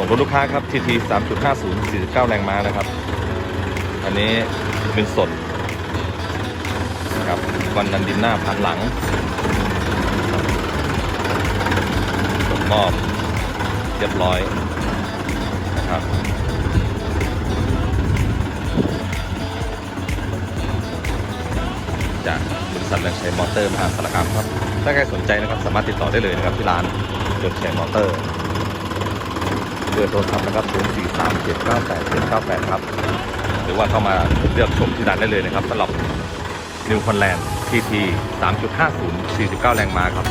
่งรถลูกค้าครับ TT 3.50 49 แรงม้านะครับ อันนี้เป็นสดครับวันนันดินหน้าพันหลังสดมอบเรียบร้อยนะครับจากบริษัทเรืองชัยมอเตอร์มหาสารคามครับ ถ้าใครสนใจนะครับสามารถติดต่อได้เลยนะครับที่ร้านเรืองชัยมอเตอร์ บอร์โทรศัพท์นะครับ0 4 3 7 9 8 7 9 8 ครับ หรือว่าเข้ามาเลือกชมที่ร้านได้เลยนะครับสำหรับนิวคอนแลนด์ TT 3.50 49 แรงม้าครับ